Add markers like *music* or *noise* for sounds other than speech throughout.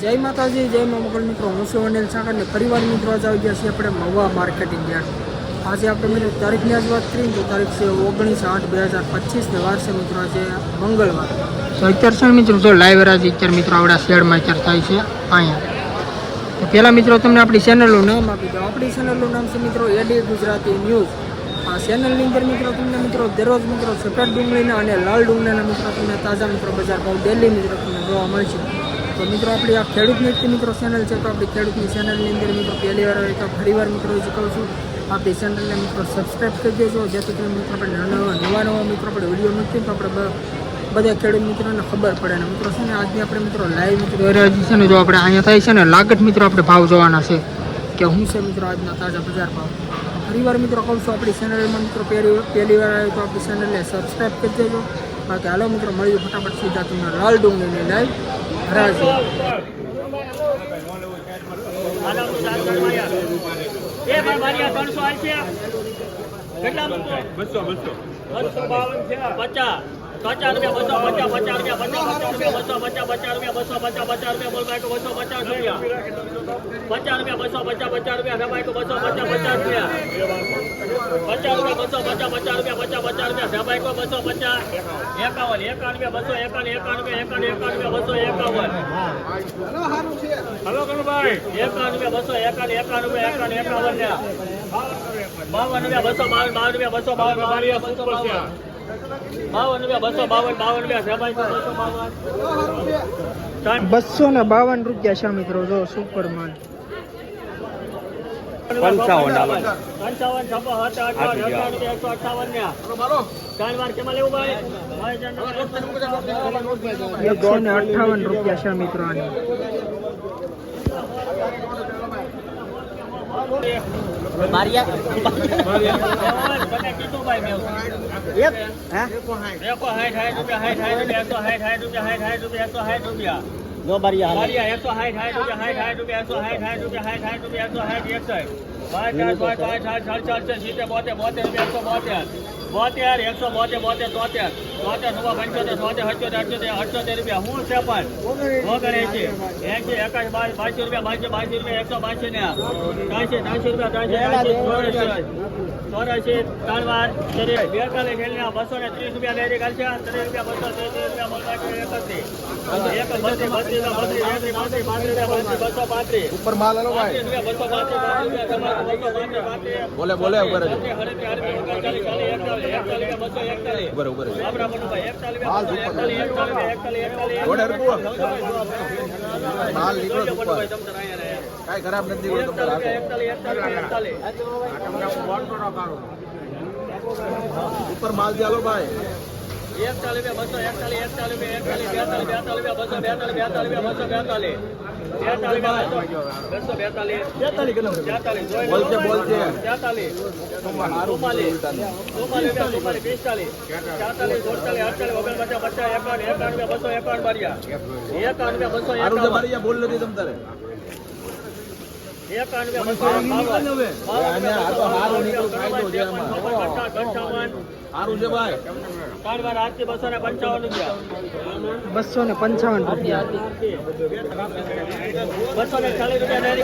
જય માતાજી, જય મોગલ મિત્રો. હું છું અનિલ સાગર ને પરિવાર મિત્રો આજે આવી ગયા છીએ આપણે મહુવા માર્કેટિંગ યાર્ડ આજે આપણે મિત્રો તારીખની આજ વાત કરીએ તો તારીખ છે ઓગણીસ આઠ બે હજાર પચીસ ને વાર છે મિત્રો આજે મંગળવાર. તો અત્યારે છે મિત્રો, જો લાઈવ રાજ અત્યારે મિત્રો આવડા શેડમાં અત્યારે થાય છે અહીંયા. તો પહેલાં મિત્રો તમને આપણી ચેનલનું નામ આપી દો આપણી ચેનલનું નામ છે મિત્રો એડી ગુજરાતી ન્યૂઝ આ ચેનલની અંદર મિત્રો તમને મિત્રો દરરોજ મિત્રો સફેદ ડુંગળીના અને લાલ ડુંગળીના મિત્રો તમને તાજા મિત્રો બજાર ભાવ ડેલી મિત્રો તમને જોવા મળશે. તો મિત્રો આપણી આ ખેડૂત મિત્ર મિત્રો ચેનલ છે, તો આપણી ખેડૂતની ચેનલની અંદર મિત્રો પહેલી વાર હોય તો ફરી વાર મિત્રો કહું છું, આપણી ચેનલને મિત્રો સબસ્ક્રાઈબ કરી દેજો, જેથી કરીને મિત્રો આપણે નવા નવા નવા મિત્રો આપણે વીડિયો મૂકીએ તો આપણે બધા ખેડૂત મિત્રોને ખબર પડે. ને મિત્રો છે ને, આજની આપણે મિત્રો લાઈવ મિત્રો છે ને, જો આપણે અહીંયા થાય છે ને, લાગત મિત્રો આપણે ભાવ જોવાના છે કે હું છે મિત્રો આજના તાજા બજાર ભાવ. ફરીવાર મિત્રો કહું છું, આપણી ચેનલમાં મિત્રો પહેલી પહેલી વાર આવે તો આપણી ચેનલને સબસ્ક્રાઈબ કરી દેજો. બાકી હાલો મિત્રો, મળીએ ફટાફટ સીધા તમને લાલ ડુંગળીની લાઈવ છે કેટલા? બસો બસો. બસો બાવન છે પચાસ. પચાસ રૂપિયા બસો પચાસ પચાસ રૂપિયા પચાસ પચાસ રૂપિયા બસો પચાસ પચાસ રૂપિયા બોલ તો બસો પચાસ રૂપિયા પચાસ રૂપિયા બસો પચાસ પચાસ રૂપિયા તો બસો પચાસ પચાસ રૂપિયા પચાસ રૂપિયા બસો પચાસ પચાસ રૂપિયા પચાસ પચાસ રૂપિયા તો બસો પચાસ એકાવન એકાવન રૂપિયા બસો એકાવન એકાવન રૂપિયા એકાવન એકાવન રૂપિયા બસો એકાવન હલો કનુભાઈ એકાવન રૂપિયા બસો એકાવન એકાવન રૂપિયા એકાવન એકાવન બાવન રૂપિયા બસો બાવન બાવન રૂપિયા બસો બાવન બાવન રૂપિયા બસો બાવન બસો બાવન બાવન રૂપિયા બાવન ને બાવન રૂપિયા છે મિત્રો જો સુપર માલ પંચાવન પંચાવન છપ્પન એકસો અઠાવન એકસો ને અઠાવન રૂપિયા છે મિત્રો આની. ભાઈ મેં એકસો સાઠ સાઠ રૂપિયા એકસો સાઠ સાઠ રૂપિયા સાઠ સાઠ રૂપિયા એકસો સાઠ બારિયા એકસો સાઠ ચાર પાંચ પાંચ સાઠ સાઠ ચાર ચાર સિત્તેર બોતેર બોતેર રૂપિયા એકસો બોતેર બોતેર એકસો બોતેર બોતેર તોતેર તોતેર નવા પંચોતેર તોતેર અઠ્યોતેર અઠ્યોતેર અઠ્યોતેર રૂપિયા હું છે પણ વગર એસી એકાશ બાર બાસી રૂપિયા બાસી બાસી રૂપિયા એકસો બાસી ને ત્રણસો ત્રણસો રૂપિયા ત્રણસો ત્રણસી ત્રણ વાર બેતાલીસ છેલ્લા બસો ને ત્રીસ રૂપિયા લેરી કાઢશે ત્રીસ રૂપિયા બસો ત્રીસ રૂપિયા બોલવા એક બત્રીસ બત્રીસ બત્રીસ પાંત્રીસ પાંત્રીસ બસો પાંત્રીસ ઉપર માલ હલો ભાઈ બસો પાંત્રીસ બોલે બોલે ઉપર ચાલીસ, ઉપર ઉપર ઓર્ડર પૂરો. માલ નીકળો ઉપર. કાંઈ ખરાબ નથી. ઉપર માલ ચાલો ભાઈ એકતાલીસ બસો એકતાલીસ એકતાલીસ એકતાલીસ બેતાલીસ બેતાલીસ બસો બેતાલીસ બસો બસો બસો એકાવન બાવન. પંચાવન સારું છે ભાઈ. ત્રણ વાર આજથી બસો ને પંચાવન રૂપિયા. બસો ને પંચાવન રૂપિયા. બસો ને ચાલીસ રૂપિયા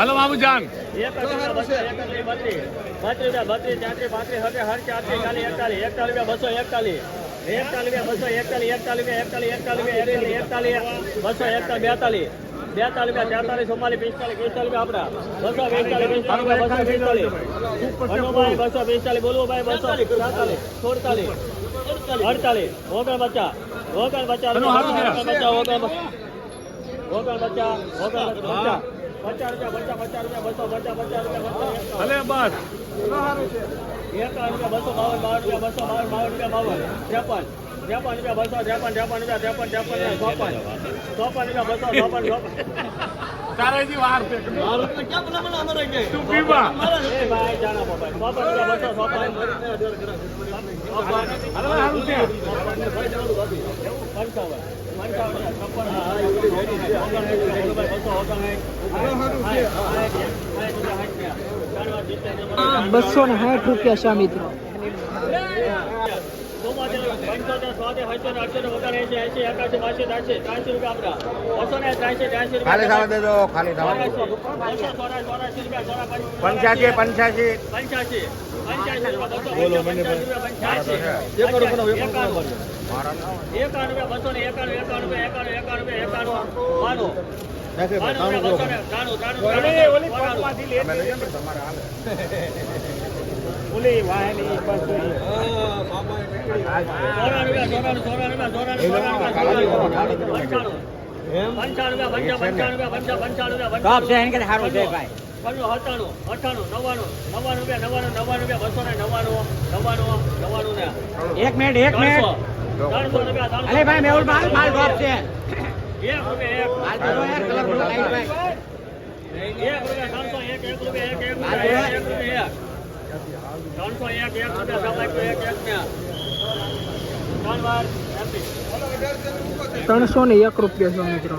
હલો બાબુજાન બસો એકતાલીસ એકતાલીસ બસો એકતાલીસ. એકતાલીસ એકતાલીસ એકતાલીસ એકતાલીસ બસો એકતાલીસ બેતાલીસ. બેતાલીસ તેતાલીસ ચુમ્માલીસ પિસ્તાલીસ પિસ્તાલીસ આપણા. બસો પિસ્તાલીસ પિસ્તાલીસ બસો પિસ્તાલીસ. બસો પિસ્તાલીસ બોલવું ભાઈ બસો સાતાલીસ સુડતાલીસ અડતાલીસ. ઓગણ પચાસ ઓગણ પચાસ ઓગણ પચાસ ઓગણ ઓગણ પચાસ ઓગણ પચાસ પચાસ રૂપિયા પચાસ રૂપિયા બસો પચાસ પચાસ રૂપિયા ભલે બસ. એકાવન રૂપિયા બસો બાવન બાવન રૂપિયા બસો બાવન બાવન રૂપિયા બાવન. ત્રેપન. ત્રેપન રૂપિયા બસો ત્રેપન ત્રેપન રૂપિયા ત્રેપન ત્રેપન ને ચોપન ચોપન રૂપિયા બસો ચોપન ચોપન તારેજી વાર છે તું પીવા એ ભાઈ જાણા બાબા ચોપન રૂપિયા બસો ચોપન હલો સારું છે પંચાવન પંચાવન છપ્પન હા હા એવું બધું છે. ઓગણસાઠ રૂપિયા, બસો ને સાઠ રૂપિયા છે મિત્રો પંચોતેર સોતેર સત્તર અઠ્યોતેર ઓગણએંસી એંસી એકાસી બાસી ત્રાસી ત્રાસી રૂપિયા આપણા. બસો ને ત્રાસી ત્રાસી ખાલી થવા રૂપિયા દેજો ખાલી પંચ્યાસી પંચ્યાસી. પંચ્યાસી બોલો, મને એકાણું. રૂપિયા બસો ને *laughs* રૂપિયા કરો. બસો ટોપ છે એને કે સારું છે ભાઈ. સત્તાણું અઠ્ઠાણું નવ્વાણું નવ્વાણું રૂપિયા નવ્વાણું નવ્વાણું રૂપિયા બસો ને નવ્વાણું નવ્વાણું નવ્વાણું ને. એક મિનિટ એક મિનિટ ત્રણસો રૂપિયા ત્રણસો ભાઈ મેહુલ માલ માલ ટોપ છે. એક રૂપિયા એક. માલ તો યાર કલરફુલ લાઈટ ભાઈ. એક રૂપિયા ત્રણસો એક એક રૂપિયા એક એક રૂપિયા એક રૂપિયા એક. ત્રણસો એક એક રૂપિયા સવાઈ એક એક ત્રણ વાર ત્રણસો ને એક રૂપિયા છે. મિત્રો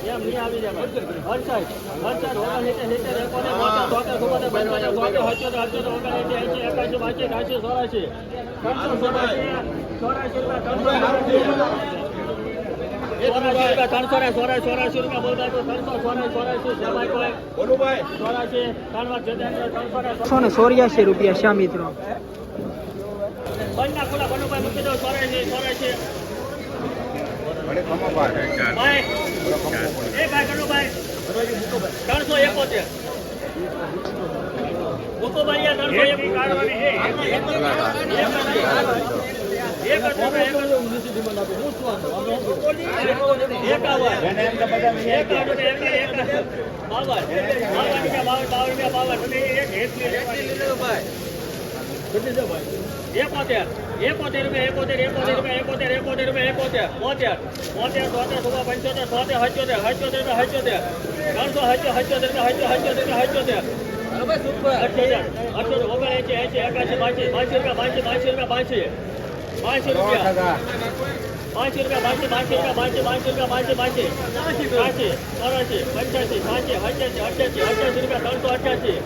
સોળાસી સોળાસી સેવાય કોઈ બોલું ભાઈ સોળાસી ત્રણ વાર જતા ત્રણસો ને ત્રણસો ને ચોર્યાસી રૂપિયા છે મિત્રો. બંને ખુલ્લા બંને ભાઈ મૂકી દો સોળાસી સોળાસી વળી ખમો ભાઈ ભાઈ બોલો ખમો પડે. એ ભાઈ કનું ભાઈ ત્રણસો એકોતેર મૂકો ભાઈ ત્રણસો એક એને એમ તો બધા મેં એકોતેર. એકોતેર રૂપિયા એકોતેર એકોતેર રૂપિયા એકોતેર એકોતેર રૂપિયા એકોતેર. બોતેર. બોતેર તોતેર સોળ પંચોતેર સોતેર હચોતેર હચોતેર રૂપિયા હચોતેર ત્રણસો હચો હચોતેર રૂપિયા હચો હચોતેર રૂપિયા હચોતેર અઠ્યોતેર. ઓગણએંસી એંસી એકાસી બાસી બાસી રૂપિયા બાસી રૂપિયા બાસી રૂપિયા. ટકા પાંચી રૂપિયા પાંચસો પાંચસો રૂપિયા પાંચસો પાંચસો રૂપિયા પાંચસો પાંચસો ચોરાસી પંચ્યાસી સાસી અઠ્યાસી અઠ્યાસી અઠ્યાસી રૂપિયા ત્રણસો અઠ્યાસી.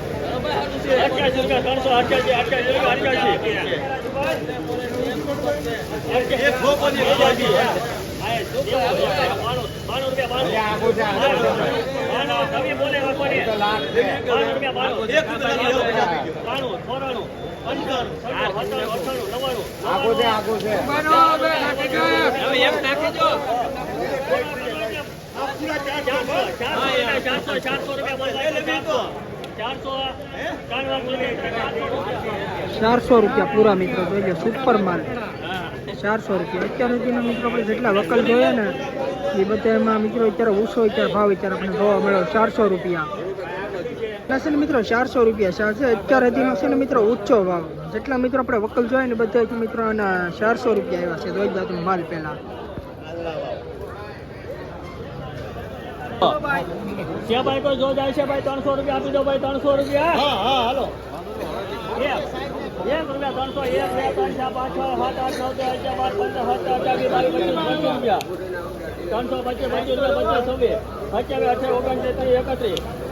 અઠ્યાસી રૂપિયા ત્રણસો અઠ્યાસી અઠ્યાસી રૂપિયા અઠ્યાસી. બાણું રૂપિયા બાણું. બાણું ચોરાણું. પંચાણું. સત્તાણું અઠ્ઠાણું આખું છે આગો છે. ચારસો રૂપિયા પૂરા મિત્રો જોઈએ સુપર માલ ચારસો રૂપિયા. અત્યાર સુધીના મિત્રો આપણે જેટલા વકલ જોયા ને એ બધા એમાં મિત્રો અત્યારે ઓછો અત્યારે ભાવ અત્યારે આપણે જોવા મળ્યો ચારસો રૂપિયા. છે મિત્રો ચારસો રૂપિયા છે અત્યારે અત્યાર સુધીનો છે ને મિત્રો ઊંચો ભાવ જેટલા મિત્રો આપણે વકલ જોઈએ ને બધા મિત્રો આના ચારસો રૂપિયા આવ્યા છે જોઈ લો માલ પહેલા છે ભાઈ કોઈ જો જાય છે ભાઈ ત્રણસો રૂપિયા આપી દો ભાઈ ત્રણસો રૂપિયા હા હા હાલો એક રૂપિયા ત્રણસો એક બે ત્રણ ચાર પાંચ છ સાત આઠ નવ દસ અગિયાર બાર પંદર સત્તર બાવીસ પચીસ પચીસ રૂપિયા ત્રણસો પચીસ પચીસ રૂપિયા પચીસ છવ્વીસ અઠ્યાવીસ અઠ્યાવીસ ઓગણત્રીસ એકત્રીસ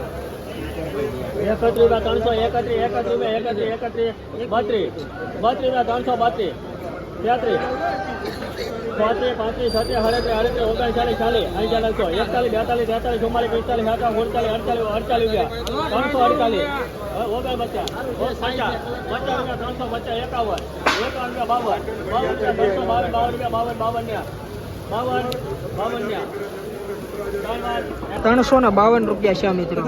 એકત્રીસ રૂપિયા ત્રણસો એકત્રીસ એકત્રીસ રૂપિયા એકત્રીસ એકત્રીસ, બત્રીસ. બત્રીસ ના ત્રણસો બત્રીસ. તેત્રીસ. ચોત્રીસ પાંત્રીસ, છત્રીસ સાડત્રીસ અડત્રીસ, ઓગણચાલીસ, ચાલીસ. અહીં ચાલીસો એકતાલીસ, બેતાલીસ, તેતાલીસ, ચુમ્માલીસ, પિસ્તાલીસ સાતાલીસ ઓગણચાલીસ અડતાલીસ અડતાલીસ રૂપિયા ત્રણસો અડતાલીસ. ઓગણ પચાસ. પચાસ. પચાસ રૂપિયા ત્રણસો પચાસ, એકાવન. એકાવન રૂપિયા બાવન. બાવન રૂપિયા ત્રણસો બાવન બાવન રૂપિયા બાવન બાવન બાવન બાવન ત્રણસો ને બાવન રૂપિયા છે મિત્રો.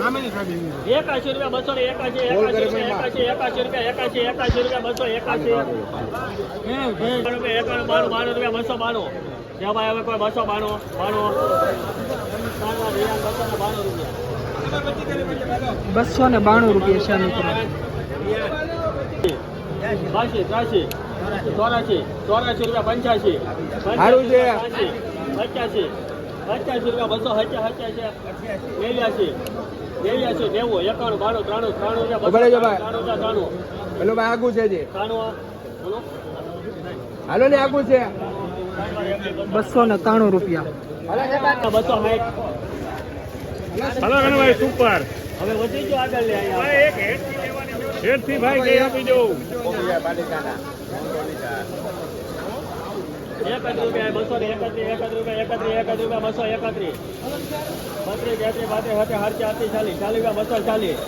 એકાશી રૂપિયા બસો એકાશી એકાશી એકાશી રૂપિયા એકાશી એકાશી રૂપિયા બસો એકાશી. રૂપિયા બારું બારું રૂપિયા બસો બારું જ્યાં હવે કોઈ બસો બાણું બાણું બસો બસો ને બાણું રૂપિયા છે મિત્રો. બાસી ત્રાસી ચોરાસી ચોરાસી રૂપિયા પંચ્યાસી. પંચ્યાસી પંચ્યાસી રૂપિયા બસો છે. નેવ્યાસી નેવ્યાસી નેવું એકાણું બાણું ત્રાણું ત્રાણું રૂપિયા ભાઈ. ત્રાણું ત્રાણું. પેલું ભાઈ આગું છે જે. ત્રાણું હાલો ને આગું છે. બસો ને ત્રાણું રૂપિયા. બસો સાઠ હલો રણભાઈ સુપર હવે વધી ગયો આગળ લે હેઠથી ભાઈ કઈ આપી દઉં. એક જ રૂપિયા બસો ને એકત્રીસ એક જ રૂપિયા એકત્રીસ એક જ રૂપિયા બસો એકત્રીસ. બત્રીસ તેત્રીસ હરચી ચાલીસ ચાલીસ રૂપિયા બસો ચાલીસ.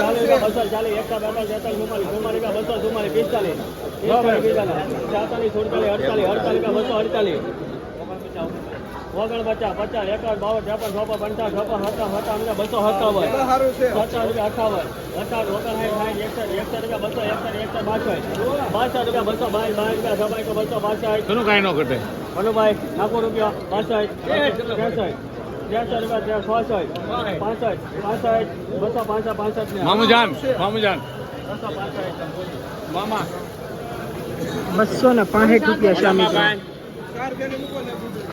ચાલીસ રૂપિયા બસો ચાલીસ. એકતા બેતાલીસ તેતાલીસ ચુમ્માલીસ. ચુમ્માલીસ રૂપિયા બસો ચુમ્માલીસ પિસ્તાલીસ. પિસ્તાલીસ પિસ્તાલીસ ચાતાલીસ સુડતાલીસ અડતાલીસ અડતાલીસ રૂપિયા બસો અડતાલીસ. ઓગણ પચાસ પચાસ એકાવન બાવન ત્રેપન ચોપન પંચાવન છપ્પન સત્તાવન સત્તાવન બસો સત્તાવન. સારું છે. પચાસ રૂપિયા અઠાવન. અઠાવન ઓગણસાઠ સાઠ એકસઠ એકસઠ રૂપિયા બસો એકસઠ એકસઠ બાસઠ. બાસઠ રૂપિયા બસો બાવીસ બાવીસ રૂપિયા સબાઈ બસો બાસઠ. ઘણું કાંઈ ન ઘટે. મનુભાઈ લાખો રૂપિયા બાસઠ ત્રેસઠ બસો ને. પાસઠ રૂપિયા મિત્રો